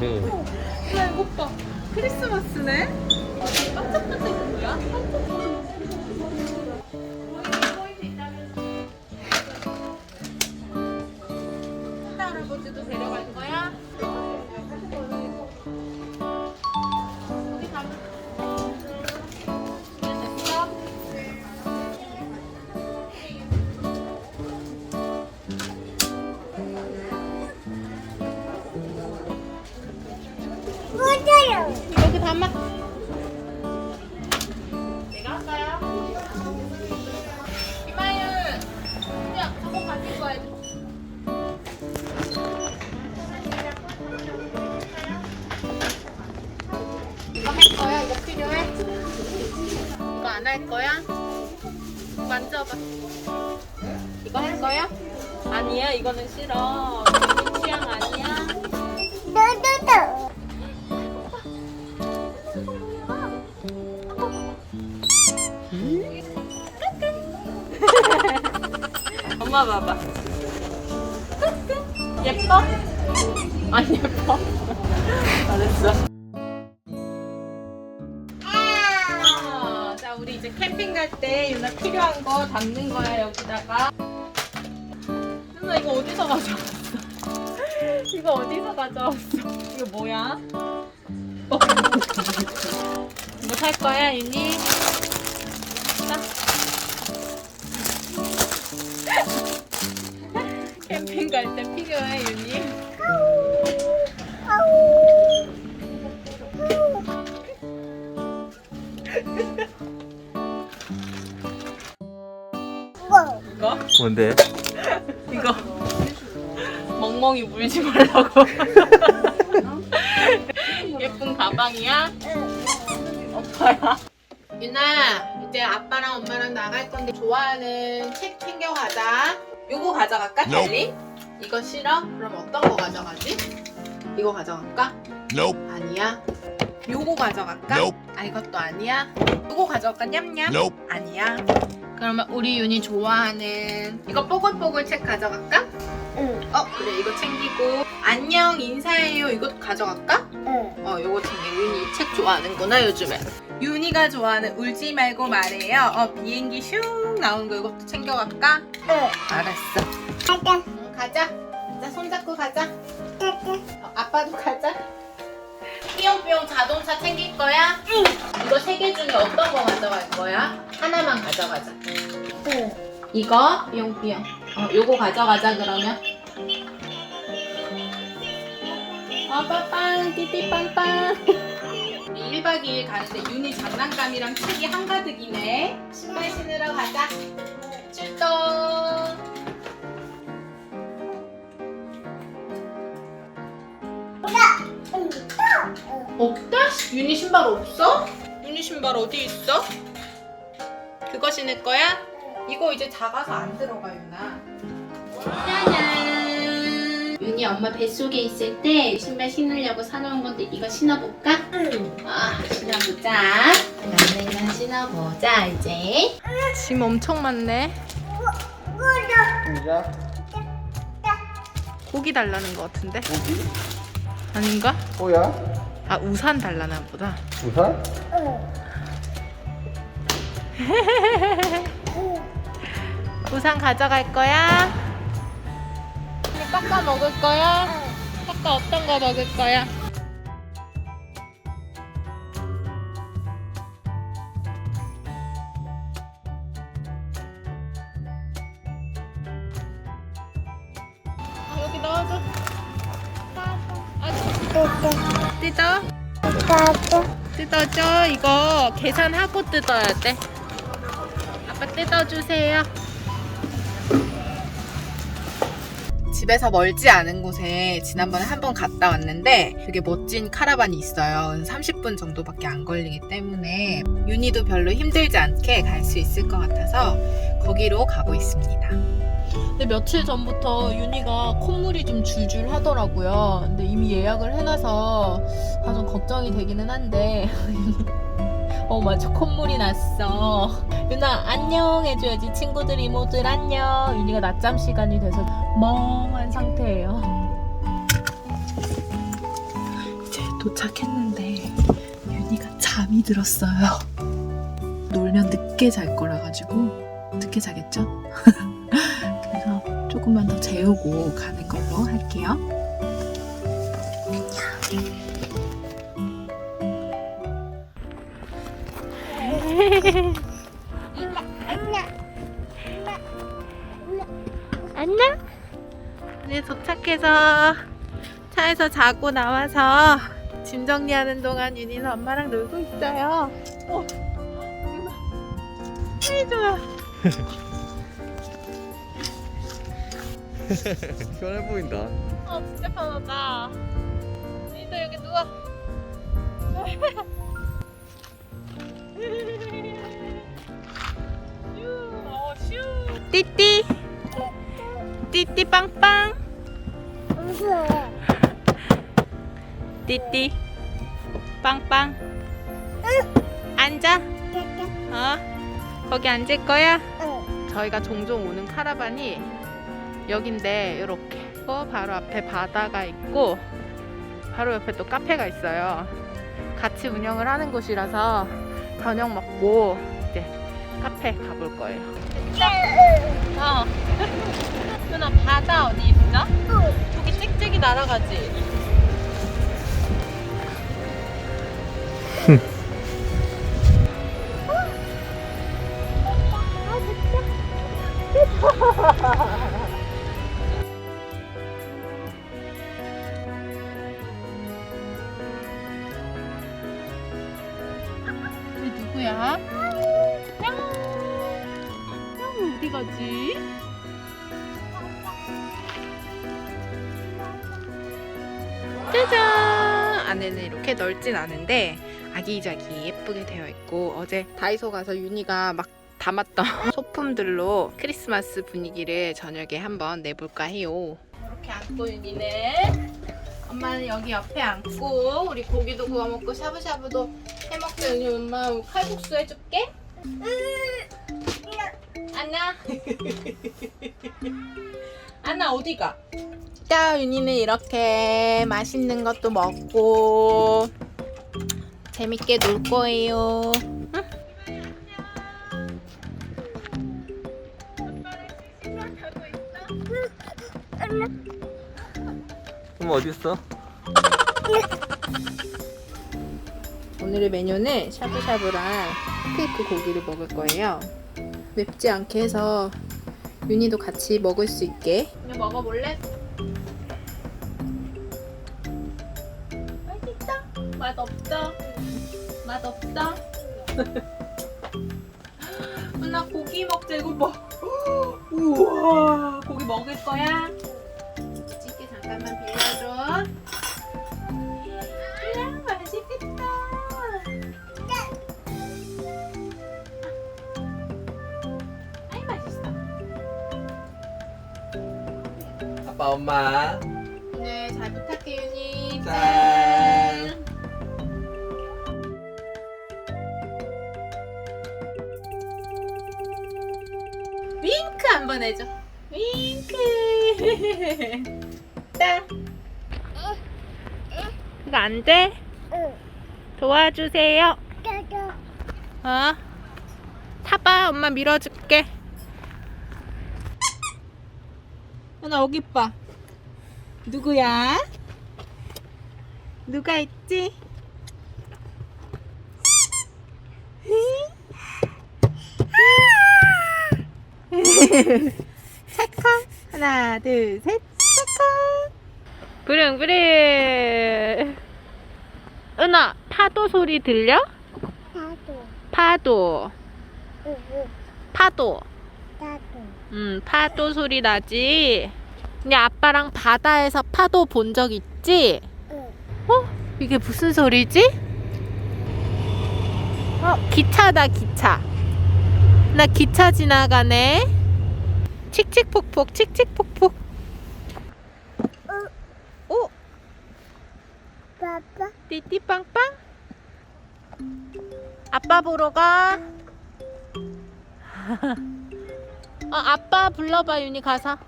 야 이거 봐 크리스마스네? 어디 반짝반짝한 거야? 산타 담아. 내가 할까요? 이마윤, 그냥 저거 가지고 와야지. 이거 할 거야? 이거 필요해? 이거 안 할 거야? 만져봐. 이거 할 거야? 아니야, 이거는 싫어. 엄마 봐봐. 예뻐? 안 예뻐? 잘했어. 아, 캠핑 갈 때 유나 필요한 거 담는 거야, 여기다가. 유나 이거 어디서 가져왔어? 이거 어디서 가져왔어? 이거 뭐야? 어. 이거 살 거야? 자. 캠핑 갈 때 필요해, 윤이. 이거? 뭔데? 이거. 멍멍이 물지 말라고. 유나, 이제 아빠랑 엄마랑 나갈 건데 좋아하는 책 챙겨가자. 요거 가져갈까, 젤리? 이거 싫어? 그럼 어떤 거 가져가지? 이거 가져갈까? Nope. 아니야. 요거 가져갈까? Nope. 아 이것도 아니야. 요거 가져갈까? 냠냠. Nope. 아니야. 그러면 우리 윤이 좋아하는 이거 뽀글뽀글 책 가져갈까? 응. 어 그래 이거 챙기고 안녕 인사해요 이거 가져갈까? 응. 어 요거 윤이 이책 좋아하는구나 요즘에 윤이가 좋아하는 울지 말고 말해요 어 비행기 슝 나오는 거 이것도 챙겨갈까? 응. 알았어 가자. 응, 가자 자 손잡고 가자. 어, 아빠도 가자 삐용삐용 자동차 챙길 거야? 응. 이거 세 개 중에 어떤 거 가져갈 거야? 하나만 가져가자 응. 이거 삐용삐용 어 요거 가져가자 그러면 어 빠빵 띠띠빵빵 1박 2일 가는데 윤희 장난감이랑 책이 한가득이네 신발 신으러 가자 출동 응. 없다? 윤희 신발 없어? 윤희 신발 어디 있어? 그거 신을 거야? 이거 이제 작아서 안 들어가 윤아 짜잔 윤희 엄마 뱃속에 있을 때 신발 신으려고 사놓은 건데 이거 신어볼까? 응. 아 신어보자 나는 신어보자 이제 짐 엄청 많네 보자. 고기 달라는 것 같은데 고기? 아닌가? 뭐야? 아 우산 달라나 보다 우산? 응. 우산 가져갈 거야? 깎아 먹을 거야? 깎아 어떤 거 먹을 거야? 아, 여기 넣어줘. 아, 뜯어. 뜯어줘. 이거 계산하고 뜯어야 돼. 아빠 뜯어주세요. 집에서 멀지 않은 곳에 지난번에 한 번 갔다 왔는데 되게 멋진 카라반이 있어요. 30분 정도밖에 안 걸리기 때문에 윤희도 별로 힘들지 않게 갈 수 있을 것 같아서 거기로 가고 있습니다. 근데 며칠 전부터 윤희가 콧물이 좀 줄줄 하더라고요. 근데 이미 예약을 해놔서 아, 좀 걱정이 되기는 한데. 어, 맞아. 콧물이 났어. 윤아, 안녕 해줘야지. 친구들, 이모들, 안녕. 윤희가 낮잠 시간이 돼서 멍한 상태예요. 도착했는데 윤희가 잠이 들었어요. 놀면 늦게 잘 거라 가지고 늦게 자겠죠? 그래서 조금만 더 재우고 가는 걸로 할게요. 안녕. 네, 도착해서 차에서 자고 나와서 짐 정리하는 동안 윤희는 엄마랑 놀고 있어요. 어, 제일 좋아. 편해 보인다. 어, 진짜 편하다. 윤희도 여기 누워. 띠띠. 띠띠 빵빵. 띠띠. 빵빵. 앉아. 어? 거기 앉을 거야? 응. 저희가 종종 오는 카라반이 여긴데 이렇게 어, 바로 앞에 바다가 있고 바로 옆에 또 카페가 있어요. 같이 운영을 하는 곳이라서 저녁 먹고 카페 가볼 거예요. 어. 누나 바다 어디 있어? 저기 찍찍이 날아가지. 쟤 누구야? 안에는 이렇게 넓진 않은데 아기자기 예쁘게 되어 있고 어제 다이소 가서 윤희가 막 담았던 소품들로 크리스마스 분위기를 저녁에 한번 내볼까 해요. 이렇게 앉고 윤희는 엄마는 여기 옆에 앉고 우리 고기도 구워 먹고 샤브샤브도 해 먹자 윤희 엄마 칼국수 해줄게. 안나. 안나 어디가? 자 윤희는 이렇게 맛있는 것도 먹고 재밌게 놀 거예요. 응? 엄마 어디 있어? 오늘의 메뉴는 샤브샤브랑 스테이크 고기를 먹을 거예요. 맵지 않게 해서 윤희도 같이 먹을 수 있게. 그냥 먹어볼래? 맛있어? 맛 없어? 맛 없어? 나 고기 먹자 이거 봐. 우와 고기 먹을 거야? 집게 잠깐만 빌려줘. 아빠 엄마. 네, 잘 부탁해 윤희. 짠. 윙크 한번 해줘. 윙크. 딱. 이거 안 돼? 응. 도와주세요. 어? 타봐, 엄마 밀어줄게. 누나 여기 봐. 누구야? 누가 있지? 찰칵 하나 둘 셋 찰칵 부릉부릉 은아 파도 소리 들려? 파도 응. 응. 파도 나도. 음 파도 소리 나지 근데 아빠랑 바다에서 파도 본 적 있지? 응. 어? 이게 무슨 소리지? 어 기차다 기차 나 기차 지나가네 칙칙폭폭 칙칙폭폭 오 빠빠. 띠띠빵빵 아빠 보러 가. 어 아빠 불러봐 윤이 가서.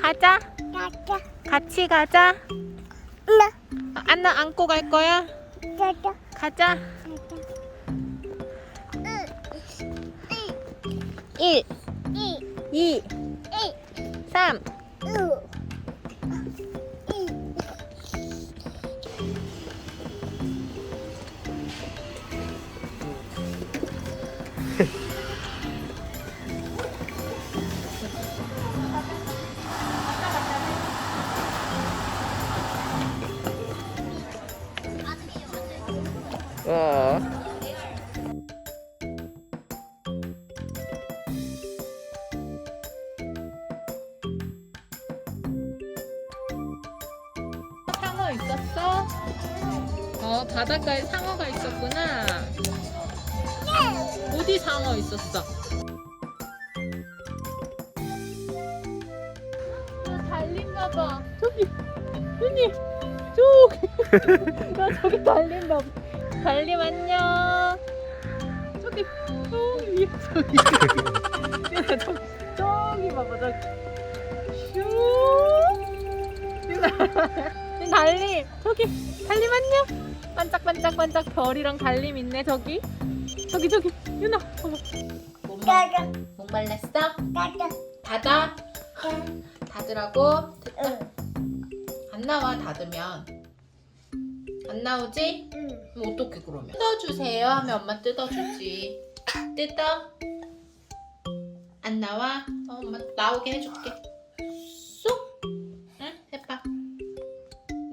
가자. 짜자. 같이 가자. 나 아, 안나 안고 갈 거야? 가자. 짜자 1, 이 2, 이 3. 상어 있었어? 어, 바닷가에 상어가 있었구나. 어디 상어 있었어? 나 달린가 봐. 저기, 윤이, 저기. 나 저기 달린다. 달림 안녕. 저기, 저기 위에 저기, 저기 봐봐, 저기. 슈. 달림. 저기, 달림 안녕. 반짝반짝반짝 별이랑 달림 있네, 저기. 저기, 저기. 윤아, 봐봐. 짜자 목 말랐어? 짜자 닫아. 닫으라고. 됐다. 응안 나와 닫으면 안 나오지? 응 그럼 어떻게 그러면? 뜯어주세요 하면 엄마 뜯어주지 뜯어 안 나와? 어, 엄마 나오게 해줄게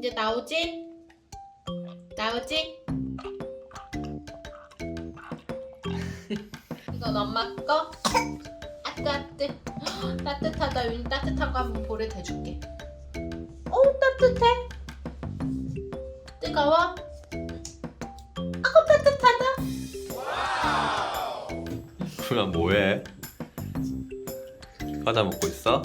이제 나오지? 나오지? 이건 엄마 거 아뜨아뜨 따뜻하다 윤 따뜻한 거 한번 볼에 대줄게 어우 따뜻해 뜨거워? 아우 따뜻하다 그럼 뭐해? 과자 먹고 있어?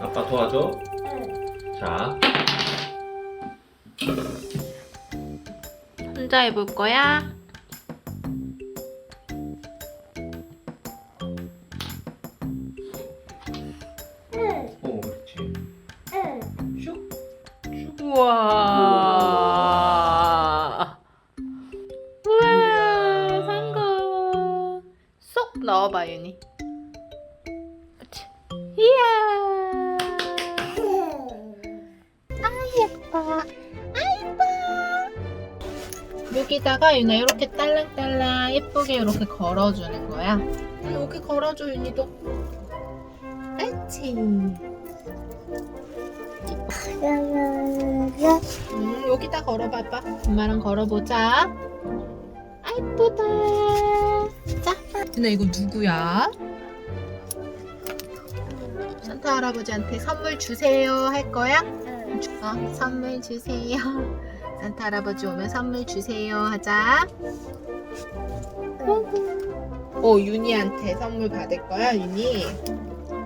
아빠 도와줘. 자, 혼자 해볼 거야? 아이뻐. 여기다가 윤아 이렇게 딸랑딸랑 예쁘게 이렇게 걸어주는 거야. 여기 걸어줘, 윤이도. 그렇지. 음, 여기다 걸어봐봐. 엄마랑 걸어보자. 아, 이쁘다. 자, 근데 이거 누구야? 산타 할아버지한테 선물 주세요 할 거야? 어, 선물 주세요. 산타 할아버지 오면 선물 주세요 하자. 어, 윤희한테 선물 받을 거야, 윤희.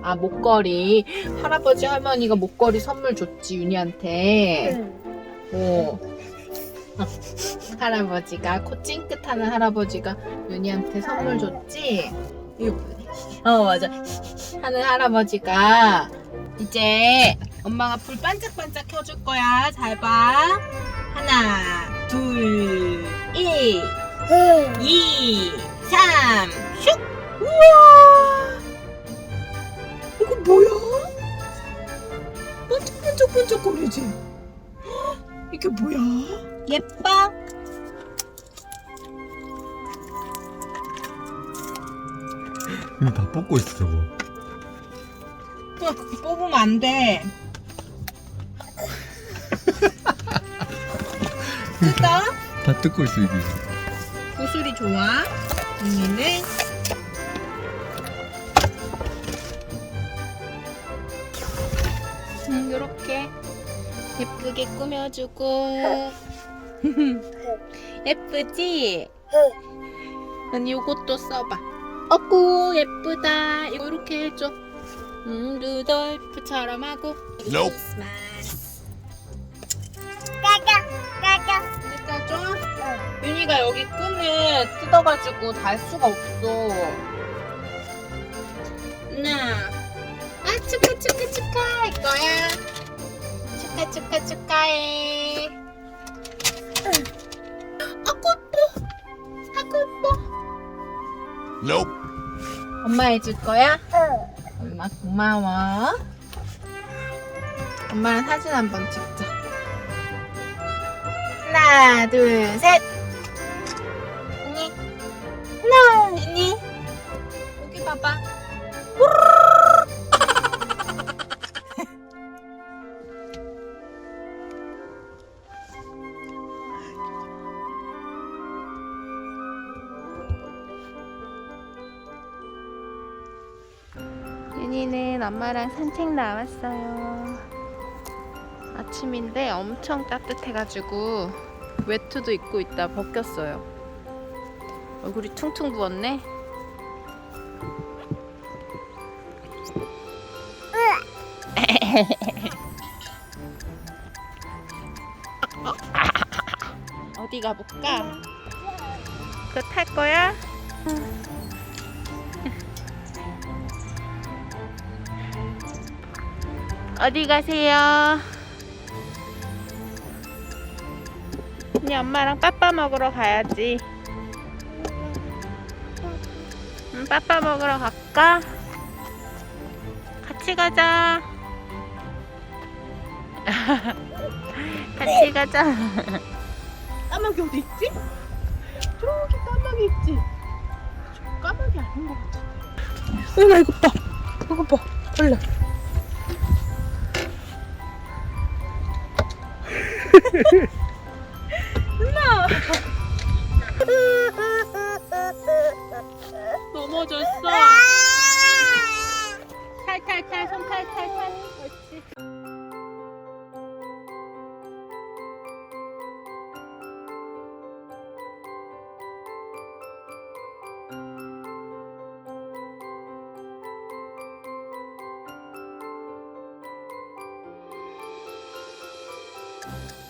아, 목걸이. 할아버지 할머니가 목걸이 선물 줬지, 윤희한테. 오. 할아버지가 코 찡긋하는 할아버지가 윤희한테 선물 줬지? 이거 어 맞아 하는 할아버지가 이제 엄마가 불 반짝반짝 켜줄 거야 잘 봐. 하나 둘 일, 이, 삼, 슉! 우와! 이거 뭐야? 반짝반짝반짝 거리지? 이게 뭐야? 예뻐? 이거 다 뽑고 있어, 저거. 어, 그거 뽑으면 안 돼. 뜯어. 다 뜯고 있어 이게. 구슬이 좋아. 언니는 음, 요렇게 예쁘게 꾸며주고 예쁘지? 언니 요것도 써봐. 어구 예쁘다. 이거 이렇게 해줘. 음, 루돌프처럼 하고. 크리스마스. 까까 까까 뜯어줘. 윤희가 여기 끈을 뜯어가지고 달 수가 없어. 나. 아 축하 축하 축하 이거야. 축하 축하 축하해. 아구 예뻐. 아구 예뻐. 엄마 해줄 거야? 엄마 고마워. 엄마랑 사진 한번 찍자. 하나, 둘, 셋. 윤희는 엄마랑 산책 나왔어요. 아침인데 엄청 따뜻해가지고 외투도 입고 있다 벗겼어요. 얼굴이 퉁퉁 부었네. 어디 가볼까? 그거 탈 거야? 어디 가세요? 언니 엄마랑 빠빠 먹으러 가야지. 응, 빠빠 먹으러 갈까? 같이 가자. 같이 가자. 까마귀 어디 있지? 저기 까마귀 있지? 저 까마귀 아닌 것 같아. 은아 이거 봐. 이거 봐. 벌레. 넘어졌어. 탈탈탈 손 탈탈탈. 그렇지.